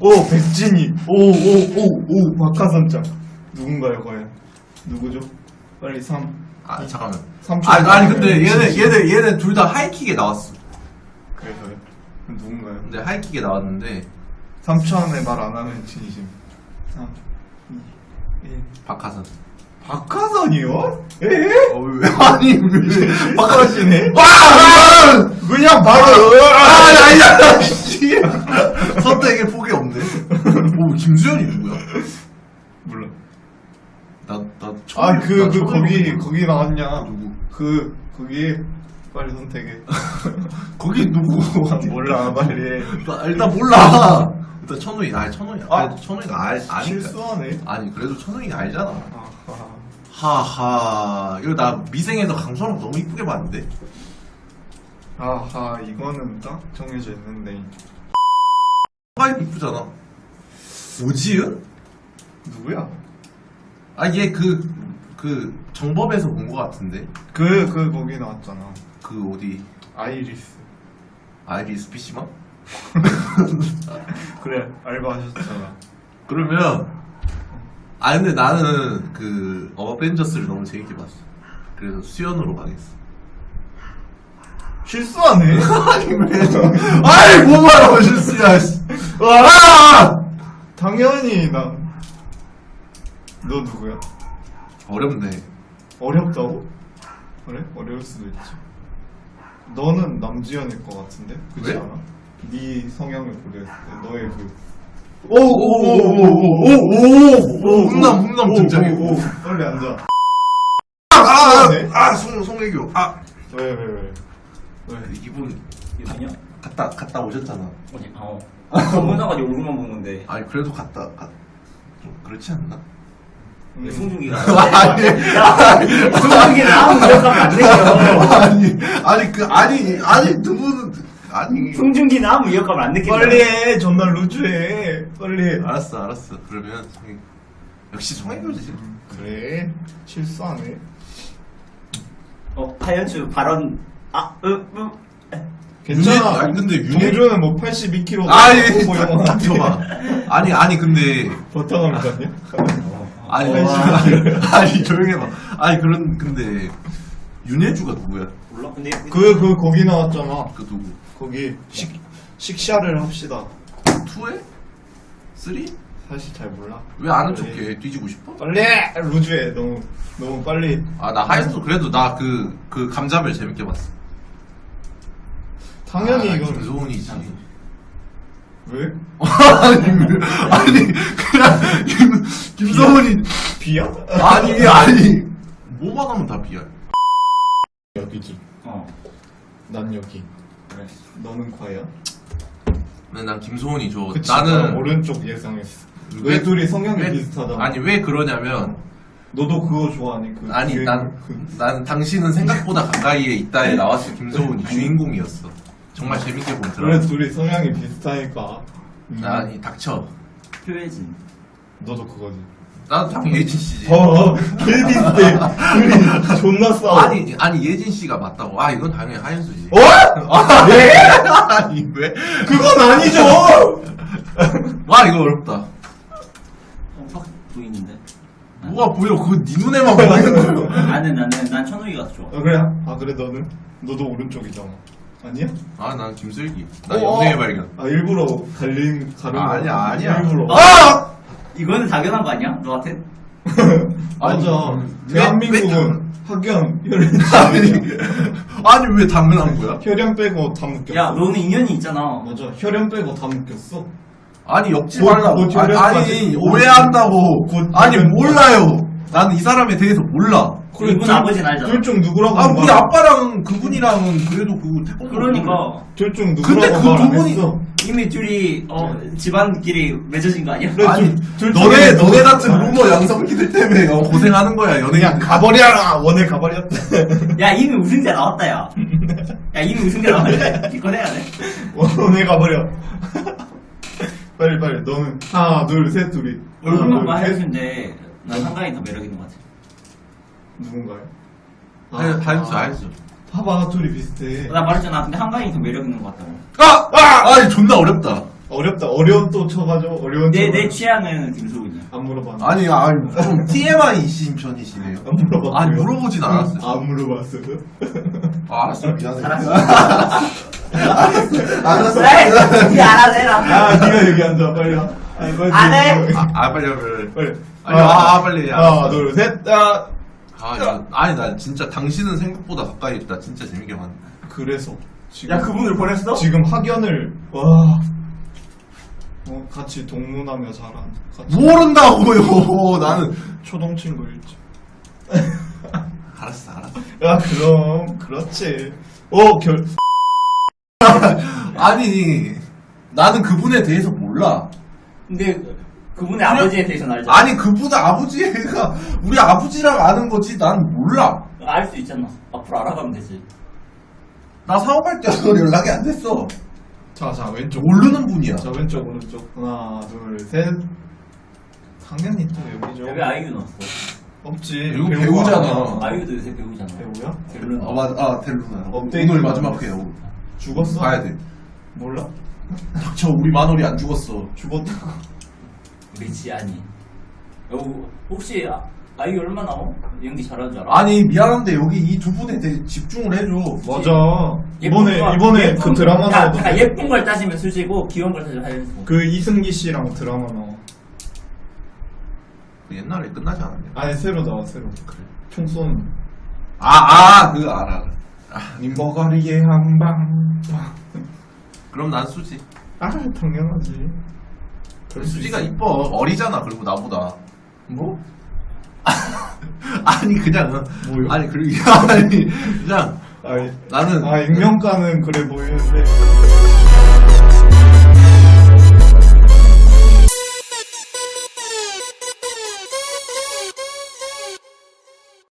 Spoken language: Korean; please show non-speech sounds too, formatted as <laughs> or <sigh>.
오 백진이 오오오오 박하선장 누군가요 과연 누구죠? 빨리 3 아 잠깐만. 3초 아니, 아니 근데 얘네 얘네 얘네 둘 다 하이킥에 나왔어. 그래서요? 누군가요? 근데 하이킥에 나왔는데 3초 안에 말 안 하면 진심 3 2 1 박하선. 박하선이요? 에? 어, 왜 <laughs> 아니 왜 <laughs> 박하시네? 와! 그냥 바로 아니 아니야. <laughs> 씨. 없네. 오 김수현이 누구야? 몰라 나나 아그 그 거기 거기 나왔냐 누구? 그 거기 빨리 선택해 <laughs> 거기 누구? 몰라 <laughs> 빨리 나 일단 몰라. 일단 천우이 아니 천우이 아. 아 천우이가 알 아니까. 실수하네 아니 그래도 천우이가 알잖아. 아하 하하 이거 나 미생에서 강선호 너무 이쁘게 봤는데. 아하 이거는 딱 정해져 있는데 아 이쁘잖아. 오지은? 누구야? 아 얘 그 그 정법에서 본 것 같은데. 그 그 거기 나왔잖아 그 어디 아이리스 아이리스 PC방? <laughs> 그래 알바하셨잖아 그러면 아 근데 나는 그 어벤져스를 너무 재밌게 봤어. 그래서 수연으로 가겠어. 실수하네 <laughs> 아니 왜? 아이 뭐 말하고 실수야. 씨. 아! 당연히 나 너 누구야? 어렵네. 어렵다고? 그래? 어려울 수도 있지 너는 남지현일 것 같은데? 그렇지 왜? 않아? 네 성향을 고려했을 때 너의 그 오오오오오오오 훈남 훈남 등장해. 오, 오, 오. 빨리 앉아 아아송 송혜교 아 왜 왜 왜? 왜? 이분 이분이요? 갔다 갔다 오셨잖아. 어디? 어. 나가지고 얼굴만 보는데. 아니 그래도 갔다 가, 좀 그렇지 않나? 음. 왜 송중기가. <laughs> 아니 송중기는 아무 기억하면 안 되죠. 아니 아니 그 아니 아니 두 분은 아니 송중기는 아무 기억하면 안 느낀다. 빨리 해 존나 루즈해 빨리 알았어 알았어 그러면 송혜 역시 송혜교지 그래 실수하네 어, 하연추 발언. 아, 으, 으. 괜찮아 윤혜- 아니, 근데 윤혜- 동주는 뭐 82kg 아니 뭐 이런 거 닥- 닥쳐봐 아니 아니 근데 버터감이 아니야? 아니 어, 아니, 아니 조용히 해봐 아니 그런 근데 윤혜주가 누구야 몰라? 근데. 그, 그, 거기 나왔잖아. 그 누구 거기, 식, 식샤를 합시다. 투에 쓰리 사실 잘 몰라. 왜 아는 척해 뒤지고 싶어 빨리! 루즈해. 너무, 너무 빨리. 아 나 하이스도 그래도 나 그 그 감자별 재밌게 봤어 당연히 아, 이건. 왜? <laughs> 아니 왜- 아니 그냥 김, 김소은이 비야? 아니 아니 뭐만 하면 다 비야 여기지. 어. 난 여기. 그래. 너는 과연? 근데 난 김소은이 좋아 그치. 나는 오른쪽 예상했어. 왜- 왜 둘이 성향이 왜- 비슷하다. 아니 왜 그러냐면 너도 그거 좋아하니? 그 아니 유행- 난, 그, 난 당신은 생각보다 가까이에 있다에 나왔을 김소은이 주인공이었어 정말 재밌게 본 그래, 드라마 둘이 성향이 비슷하니까. 음. 아니 닥쳐 표혜진. 너도 그거지. 나도 당연히 예진 씨지 어, 개 비슷해. 둘이 존나 싸워. 아니 아니 예진 씨가 맞다고 아 이건 당연히 하연수지 어? <laughs> 예? 아니 왜? 그건 아니죠! 와 이거 어렵다 어, 확 보이는데. 뭐가 보여 그거 네 눈에만 보이는 거예요 나는, 나는, 난 천우기가 더 좋아. 아 그래? 아 그래 너는? 너도 오른쪽이잖아 아니야? 아 난 김슬기 나 어, 연애의 어. 발견 아 일부러 갈린 가른 아, 거 아니야, 아니야. 일부러 아! 이거는 당연한 거 아니야? 너한테? <laughs> 맞아 대한민국은 학연 혈연 <laughs> 아니 아니 왜 당연한 거야? 혈연 빼고 다 묶였어 야, 너는 인연이 있잖아. 맞아 혈연 빼고 다 묶였어 아니 엮지 곧- 말라고 곧 아니, 결혼까지- 아니 곧- 오해한다고 곧 아니 몰라요 나는 이 사람에 대해서 몰라 그리고 이분 아버지는 알잖아. 둘 중 누구라고 아 말- 우리 아빠랑 그분이랑은 그래도 그 태권도 그러니까. 둘중 근데 누구라고 그말안 두 분이- 했어 이미 둘이, 어, 집안끼리 맺어진 거 아니야? 아니 둘- 둘 너네 중에 너네 누구- 같은 루머 양성기들 때문에 어, 고생하는 거야 연예인 그냥 가버려라 원해 가버렸다 야, 이미 우승자 나왔다, 야. <laughs> 야, 이미 우승자 나왔다. 이거 해야 돼. 원해 가버려 빨리 빨리 너는 하나 둘셋 둘이 얼굴만 봐 하나, 둘, 셋. 하였는데, 난 한강이 더 매력 있는 것 같아. 누군가요? 하연- 하연수 하연수 봐봐 둘이 비슷해 나 말했잖아. 근데 한강이 더 매력 있는 것 같다고. 아! 아! 아니 존나 어렵다 어렵다. 어려운 또 쳐가지고 어려운. 내, 또내 취향은 김수근이야. 안 물어봤네. 아니 아니 좀 TMI이신 편이시네요 안 물어봤고요. 아니 물어보진 않았어요 안 물어봤어요. 아, 알았어 미안해 알았어. 알았어 에이! 니 알아서 해라. 아, 네가 여기 앉아 빨리. 와. 아니, 빨리 안 해. 아, 아 빨리 빨리 빨리. 아니, 아, 아, 빨리, 야. 하나, 둘, 셋. 아. 아, 야, 아니 나 진짜 당신은 생각보다 가까이 있다 진짜 재밌게 봤네 그래서 지금 야, 그분을 보냈어? 지금 학연을 와. 어, 같이 동문하며 자란. 같이 모른다고요 <laughs> 나는 초동 친구 일지. <laughs> 알았어 알았어 야, 그럼 그렇지. 어, 결. <laughs> 아니 나는 그분에 대해서 몰라 근데 그분의 아버지에 대해서는 알잖아. 아니 그분의 아버지가 우리 아버지랑 아는 거지 난 몰라 알 수 있잖아. 앞으로 알아가면 되지. 나 사업할 때도 <laughs> 연락이 안 됐어 자, 자, 왼쪽. 모르는 분이야 자, 왼쪽, 오른쪽. 하나, 둘, 셋. 당연히 또 여기죠. 왜 아이유 넣었어? 없지. 이거 배우가 배우잖아. 아니야. 아이유도 요새 배우잖아. 배우야? 델루나. 아 맞아 아 델루나 업데이트 오늘 마지막 회요 죽었어? 가야 돼 몰라. <laughs> 닥쳐 우리 마놀이 안 죽었어 죽었다고. 우리 지안이. 어, 혹시 아- 아이유 얼마 나오? 연기 잘하는 줄 알아? 아니 미안한데 여기 이 두 분에 대해 집중을 해줘 맞아. 예쁜 이번에, 거- 이번에 예쁜- 그 드라마 나와도. 그러니까 예쁜 걸 따지면 수지고 귀여운 걸 따지면 하연수. 그 이승기 씨랑 드라마 나와. 그 옛날에 끝나지 않았냐 아니, 새로 나와, 새로. 그래. 총 쏘는. 아아 그거 알아 님버거리의 한방. 그럼 난 수지 아, 당연하지. 수 수지가. 이뻐 어리잖아 그리고 나보다 뭐? <laughs> 아니 그냥 뭐요? 아니 그리고 <laughs> 아니 그냥 아니, 나는 아, 익명가는 그래 보이는데.